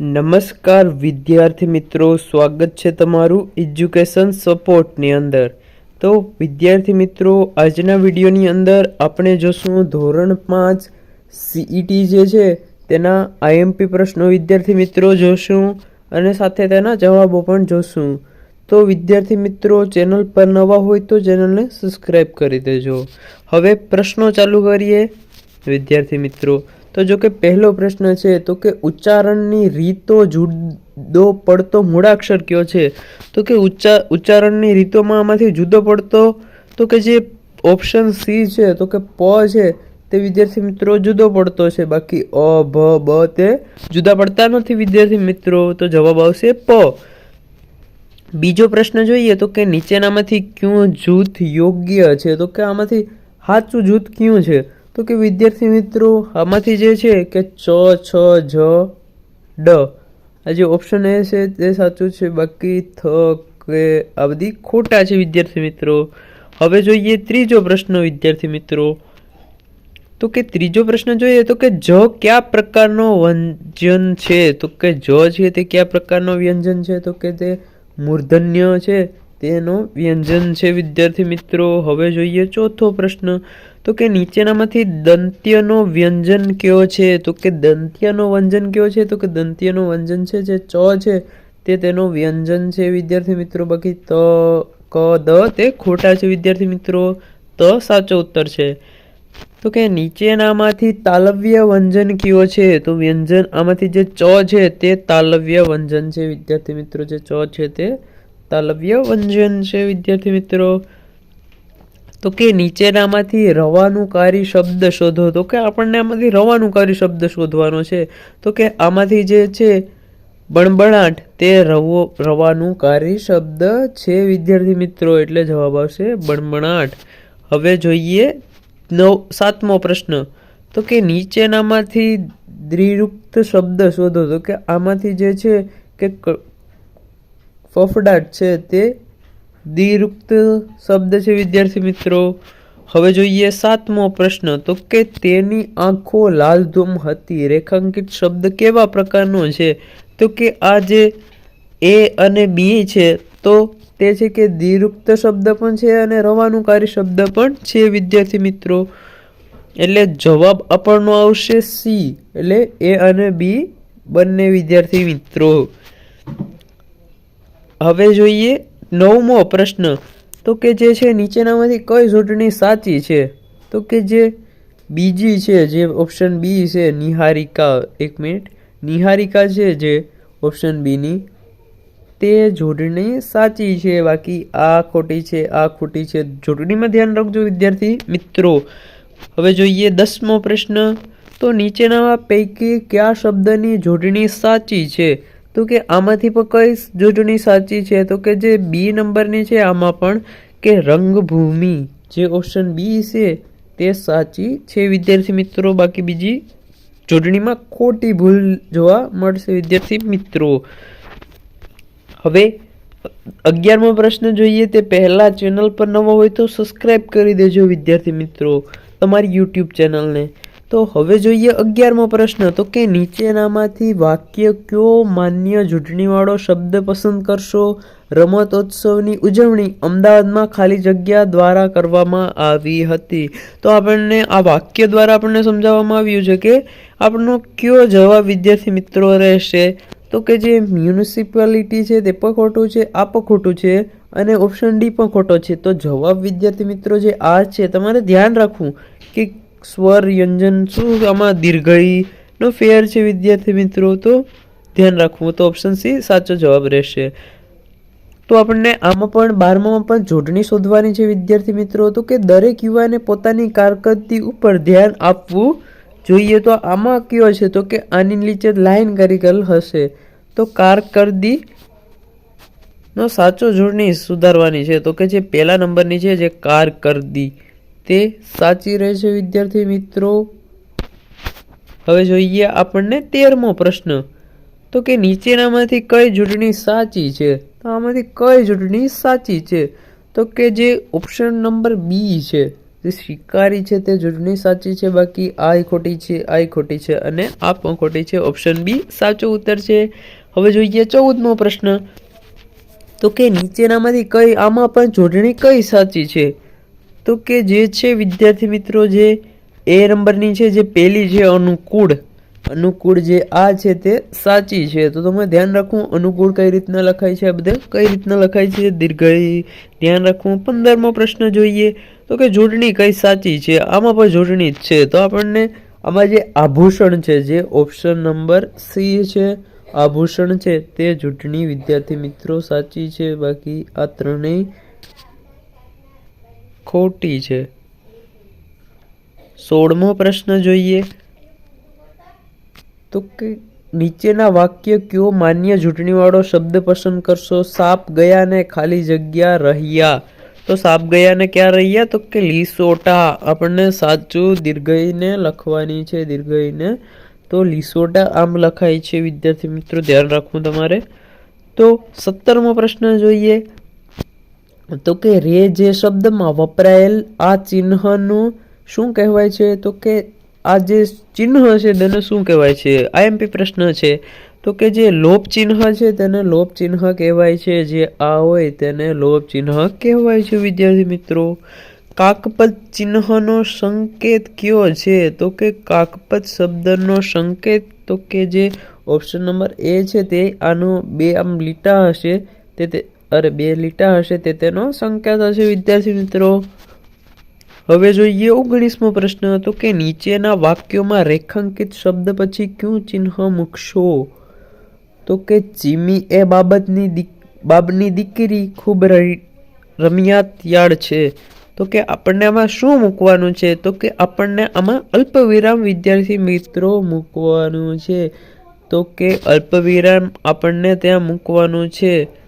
નમસ્કાર વિદ્યાર્થી મિત્રો, સ્વાગત છે તમારું એજ્યુકેશન સપોર્ટની અંદર. તો વિદ્યાર્થી મિત્રો, આજના વિડીયોની અંદર આપણે જોશું ધોરણ પાંચ સીઈટી જે છે, તેના આઈએમપી પ્રશ્નો વિદ્યાર્થી મિત્રો જોશું અને સાથે તેના જવાબો પણ જોશું. તો વિદ્યાર્થી મિત્રો, ચેનલ પર નવા હોય તો ચેનલને સબસ્ક્રાઈબ કરી દેજો. હવે પ્રશ્નો ચાલુ કરીએ. વિદ્યાર્થી મિત્રો તો જો કે પહેલો પ્રશ્ન છે, તો કે ઉચ્ચારણની રીતો જુદો પડતો મૂળાક્ષર કયો છે? તો કે ઉચ્ચા, ઉચ્ચારણની રીતોમાં આમાંથી જુદો પડતો, તો કે જે ઓપ્શન સી છે, તો કે પ છે, તે વિદ્યાર્થી મિત્રો જુદો પડતો છે. બાકી અ, ભ, બ તે જુદા પડતા નથી વિદ્યાર્થી મિત્રો. તો જવાબ આવશે પ. બીજો પ્રશ્ન જોઈએ, તો કે નીચેનામાંથી ક્યું જૂથ યોગ્ય છે? તો કે આમાંથી સાચું જૂથ ક્યું છે? તો કે વિદ્યાર્થી મિત્રો, આમાંથી જે છે કે ચ છ, જ, ડ. આ જે ઓપ્શન એ છે, તે સાચું છે. બાકી થ, કે, આ બધી ખોટા છે વિદ્યાર્થી મિત્રો. હવે જોઈએ ત્રીજો પ્રશ્ન વિદ્યાર્થી મિત્રો. તો કે ત્રીજો પ્રશ્ન જોઈએ તો કે જ કયા પ્રકારનો વ્યંજન છે? તો કે જ છે તે કયા પ્રકારનો વ્યંજન છે? તો કે તે મૂર્ધન્ય છે તેનો વ્યંજન છે વિદ્યાર્થી મિત્રો. હવે જોઈએ ચોથો પ્રશ્ન. તો કે નીચેનામાંથી દંત્યનો વ્યંજન કયો છે? તો કે દંત્યનો વ્યંજન કયો છે? તો કે દંત્યનો વ્યંજન છે જે ચ છે, તે તેનો વ્યંજન છે, વિદ્યાર્થી મિત્રો. બાકી ત, ક, દ તે ખોટા છે, વિદ્યાર્થી મિત્રો. ત સાચો ઉત્તર છે. તો કે નીચેનામાંથી તાલવ્ય વ્યંજન કયો છે? તો વ્યંજન આમાંથી જે ચ છે, તે તાલવ્ય વ્યંજન છે, વિદ્યાર્થી મિત્રો. જે ચ છે, તે તાલવ્ય વ્યંજન છે, વિદ્યાર્થી મિત્રો. તો કે નીચેનામાંથી રવાનુકારી શબ્દ શોધો. તો કે આપણને આમાંથી રવાનુકારી શબ્દ શોધવાનો છે. તો કે આમાંથી જે છે, બણબણાટ, તે રવો, રવાનુકારી શબ્દ છે, વિદ્યાર્થી મિત્રો, એટલે જવાબ આવશે બણબણાટ. હવે જોઈએ નવ, સાતમો પ્રશ્ન. તો કે નીચેનામાંથી દ્રિરુક્ત શબ્દ શોધો. તો કે આમાંથી જે છે ક- ફફડાટ છે તે દ્વિરુક્ત શબ્દ છે, વિદ્યાર્થી મિત્રો. હવે જોઈએ સાતમો પ્રશ્ન. તો કે તેની આંખો લાલધૂમ હતી, રેખાંકિત શબ્દ કેવા પ્રકારનો છે? તો કે આ જે એ અને બી છે, તો તે છે કે દ્વિરુક્ત શબ્દ પણ છે અને રવાનુકારી શબ્દ પણ છે, વિદ્યાર્થી મિત્રો. એટલે જવાબ આપણનો આવશે સી. એટલે એ અને બી બંને વિદ્યાર્થી મિત્રો. હવે જોઈએ નવમો પ્રશ્ન. તો કે જે છે નીચેનામાંથી કઈ જોડણી સાચી છે? તો કે જે બીજી છે, જે ઓપ્શન બી છે, નિહારિકા, એક મિનિટ. નિહારિકા છે જે ઓપ્શન બીની તે જોડણી સાચી છે, બાકી આ ખોટી છે, આ ખોટી છે. જોડણીમાં ધ્યાન રાખજો વિદ્યાર્થી મિત્રો. હવે જોઈએ દસમો પ્રશ્ન. તો નીચેના પૈકી કયા શબ્દની જોડણી સાચી છે? તો કે આમાંથી પણ કઈ જોડણી સાચી છે? તો કે જે બી નંબરની છે, આમાં પણ કે રંગભૂમિ. જે ઓપ્શન બી છે, તે સાચી છે, વિદ્યાર્થી મિત્રો. બાકી બીજી જોડણીમાં ખોટી ભૂલ જોવા મળશે, વિદ્યાર્થી મિત્રો. હવે અગિયારમો પ્રશ્ન જોઈએ, તે પહેલાં ચેનલ પર નવો હોય તો સબસ્ક્રાઈબ કરી દેજો, વિદ્યાર્થી મિત્રો. તમારી યુટ્યુબ ચેનલને. તો હવે જોઈએ અગિયારમો પ્રશ્ન. તો કે નીચેનામાંથી વાક્ય કયો માન્ય ચૂંટણીવાળો શબ્દ પસંદ કરશો? રમતોત્સવની ઉજવણી અમદાવાદમાં ખાલી જગ્યા દ્વારા કરવામાં આવી હતી. તો આપણને આ વાક્ય દ્વારા આપણને સમજાવવામાં આવ્યું છે કે આપણનો કયો જવાબ વિદ્યાર્થી મિત્રો રહેશે? તો કે જે મ્યુનિસિપાલિટી છે તે પણ ખોટું છે, આ પણ ખોટું છે અને ઓપ્શન ડી પણ ખોટો છે. તો જવાબ વિદ્યાર્થી મિત્રો જે આ છે, તમારે ધ્યાન રાખવું કે સ્વર વ્યંજન શું આમાં દીર્ઘઈનો ફેર છે વિદ્યાર્થી મિત્રો. તો ધ્યાન રાખવું તો ઓપ્શન સી સાચો જવાબ રહેશે. તો આપણને આમાં પણ બારમામાં પણ જોડણી શોધવાની છે વિદ્યાર્થી મિત્રો. તો કે દરેક યુવાને પોતાની કારકર્દી ઉપર ધ્યાન આપવું જોઈએ. તો આમાં કયો છે? તો કે આની નીચે લાઈન કરી હશે. તો કારકર્દી નો સાચો જોડણી સુધારવાની છે. તો કે જે પહેલા નંબરની છે જે કારકર્દી. તે સાચી રહેશે વિદ્યાર્થી મિત્રો? હવે જોઈએ આપણને તેરમો પ્રશ્ન. તો કે નીચેનામાંથી કઈ જોડણી સાચી છે? તો આમાંથી કઈ ચૂંટણી સાચી છે? તો કે જે ઓપ્શન નંબર બી છે, જે શિકારી છે તે ચૂંટણી સાચી છે, બાકી આ ખોટી છે, આ ખોટી છે, અને આ પણ ખોટી છે ઓપ્શન બી સાચો ઉત્તર છે. હવે જોઈએ ચૌદમો પ્રશ્ન. તો કે નીચેનામાંથી કઈ આમાં પણ જોડણી કઈ સાચી છે? તો કે જે છે વિદ્યાર્થી મિત્રો, જે એ નંબરની છે, જે પહેલી છે, અનુકૂળ. અનુકૂળ જે આ છે તે સાચી છે. તો તમે ધ્યાન રાખવું અનુકૂળ કઈ રીતના લખાય છે આ બધા? કઈ રીતના લખાય છે? દીર્ઘ ધ્યાન રાખવું. પંદરમો પ્રશ્ન જોઈએ. તો કે જોડણી કઈ સાચી છે? આમાં પણ જોડણી જ છે. તો આપણને આમાં જે આભૂષણ છે, જે ઓપ્શન નંબર સી છે, આભૂષણ છે તે જૂંટણી વિદ્યાર્થી મિત્રો, સાચી છે. બાકી આ ત્રણેય ખોટી છે. સોળમો પ્રશ્ન જોઈએ. તો કે નીચેના વાક્ય કયો માન્ય ચૂંટણીવાળો શબ્દ પસંદ કરશો? સાપ ગયા ને ખાલી જગ્યા રહ્યા. તો સાપ ગયા ને ક્યાં રહ્યા? તો કે લીસોટા. આપણને સાચું દીર્ઘઈને લખવાની છે, દીર્ઘઈને. તો લીસોટા આમ લખાય છે, વિદ્યાર્થી મિત્રો, ધ્યાન રાખવું તમારે. તો સત્તરમો પ્રશ્ન જોઈએ. તો કે રે જે શબ્દમાં વપરાયેલ આ ચિહ્નનું શું કહેવાય છે? તો કે આ જે ચિહ્ન છે તેને શું કહેવાય છે? આઈએમપી પ્રશ્ન છે. તો કે જે લોપ ચિહ્ન છે તેને લોપ ચિહ્ન કહેવાય છે. જે આ હોય તેને લોપ ચિહ્ન કહેવાય છે. વિદ્યાર્થી મિત્રો, કાકપદ ચિહ્નનો સંકેત કયો છે? તો કે કાકપદ શબ્દનો સંકેત, તો કે જે ઓપ્શન નંબર એ છે તે આનો બે આમ લીટા હશે. તે અરે બે લીટા હશે તે તેનો સંકેત હશે વિદ્યાર્થી મિત્રો. હવે જોઈએ ઓગણીસમો પ્રશ્ન તો કે નીચેના વાક્યોમાં રેખાંકિત શબ્દ પછી ક્યું ચિહ્ન મૂકશો? તો કે ચીમી એ બાબતની દીક બાબની દીકરી ખૂબ રમિયાતિયાળ છે. તો કે આપણને આમાં શું મૂકવાનું છે? તો કે આપણને આમાં અલ્પવિરામ વિદ્યાર્થી મિત્રો મૂકવાનું છે. તો કે અલ્પવિરામ આપણને ત્યાં મૂકવાનું છે.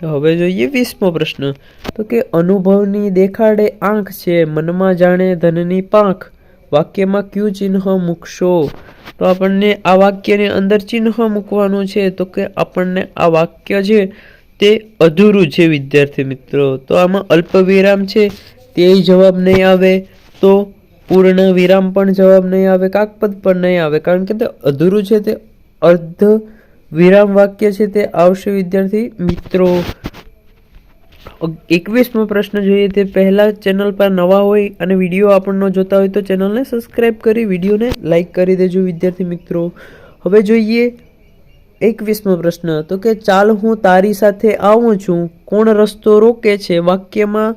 તો હવે જોઈએ વીસમો પ્રશ્ન. તો કે અનુભવની દેખાડે આંખ છે, મનમાં જાણે ધનની પાંખ. વાક્યમાં કયું ચિહ્ન મૂકશો? તો આપણને આ વાક્યની અંદર ચિહ્ન મૂકવાનું છે. તો કે આપણને આ વાક્ય છે તે અધૂરું છે, વિદ્યાર્થી મિત્રો. તો આમાં અલ્પ વિરામ છે તે જવાબ નહીં આવે. તો પૂર્ણ વિરામ પણ જવાબ નહીં આવે. કાકપદ પણ નહીં આવે. કારણ કે તે અધૂરું છે, તે અર્ધ વિરામ વાક્ય છે તે આવશે, વિદ્યાર્થી. મિત્રો, એકવીસમો પ્રશ્ન જોઈએ તે પહેલાં ચેનલ પર નવા હોય અને વીડિયો આપણનો જોતા હોય તો ચેનલને સબસ્ક્રાઈબ કરી, વિડીયોને લાઇક કરી દેજો, વિદ્યાર્થી મિત્રો. હવે જોઈએ એકવીસમો પ્રશ્ન. તો કે, ચાલ, હું તારી સાથે આવું છું. કોણ રસ્તો રોકે છે? વાક્યમાં,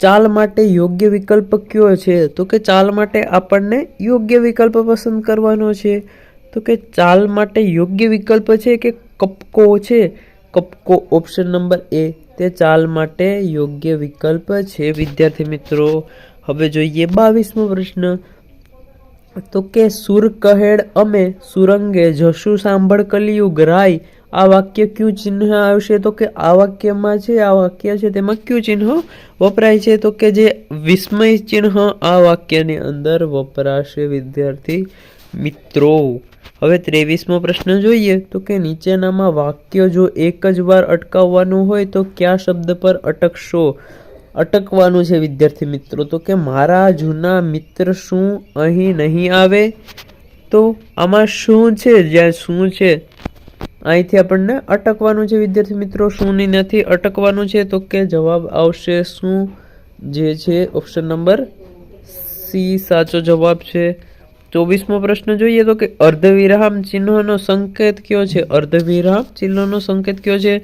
ચાલ માટે યોગ્ય વિકલ્પ કયો છે? તો કે, ચાલ માટે આપણને યોગ્ય વિકલ્પ પસંદ કરવાનો છે. તો કે ચાલ માટે યોગ્ય વિકલ્પ છે કે કપકો છે? કપકો ઓપ્શન નંબર એ તે ચાલ માટે યોગ્ય વિકલ્પ છે, વિદ્યાર્થી મિત્રો. હવે જોઈએ બાવીસમો પ્રશ્ન. તો કે સુર કહેડ અમે સુરંગે જશું સાંભળ કલિયુગ રાય આ વાક્ય ક્યુ ચિહ્ન આવશે? તો કે આ વાક્યમાં છે, આ વાક્ય છે, તેમાં ક્યુ ચિહ્ન વપરાય છે? તો કે જે વિસ્મય ચિહ્ન આ વાક્યની અંદર વપરાશે, વિદ્યાર્થી મિત્રો. હવે ત્રેવીસમો પ્રશ્ન જોઈએ તો કે નીચેનામાં વાક્ય જો એક જ વાર અટકાવવાનું હોય તો કયા શબ્દ પર અટકશો? અટકવાનું છે વિદ્યાર્થી મિત્રો, તો કે મારા જૂના મિત્ર શું અહીં નહીં આવે? તો આમાં શું છે? જ્યાં શું છે? અહીંથી આપણને અટકવાનું છે વિદ્યાર્થી મિત્રો શુંની નથી અટકવાનું છે તો કે જવાબ આવશે શું? જે છે ઓપ્શન નંબર સી, સાચો જવાબ છે. ચોવીસમો પ્રશ્ન જોઈએ તો કે અર્ધવિરામ ચિહ્નનો સંકેત કયો છે? અર્ધવિરામ ચિહ્નનો સંકેત કયો છે?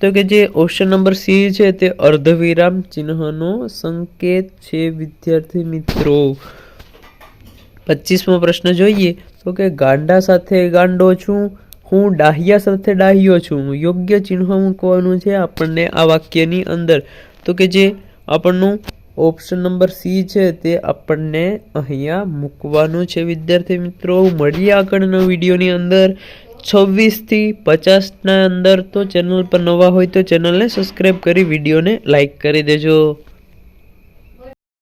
તો કે જે ઓપ્શન નંબર સી છે તે અર્ધવિરામ ચિહ્નનો સંકેત છે, વિદ્યાર્થી મિત્રો. પચીસમો પ્રશ્ન જોઈએ તો કે ગાંડા સાથે ગાંડો છું, હું ડાહિયા સાથે ડાહ્યો છું. યોગ્ય ચિહ્ન મૂકવાનું છે આપણને આ વાક્યની અંદર. તો કે જે આપણનું ઓપ્શન નંબર સી છે તે આપણને અહીંયા મૂકવાનું છે, વિદ્યાર્થી મિત્રો. મળીએ આગળના વિડીયોની અંદર. છવ્વીસથી પચાસના અંદર તો ચેનલ પર નવા હોય તો ચેનલને સબસ્ક્રાઈબ કરી, વિડીયોને લાઈક કરી દેજો.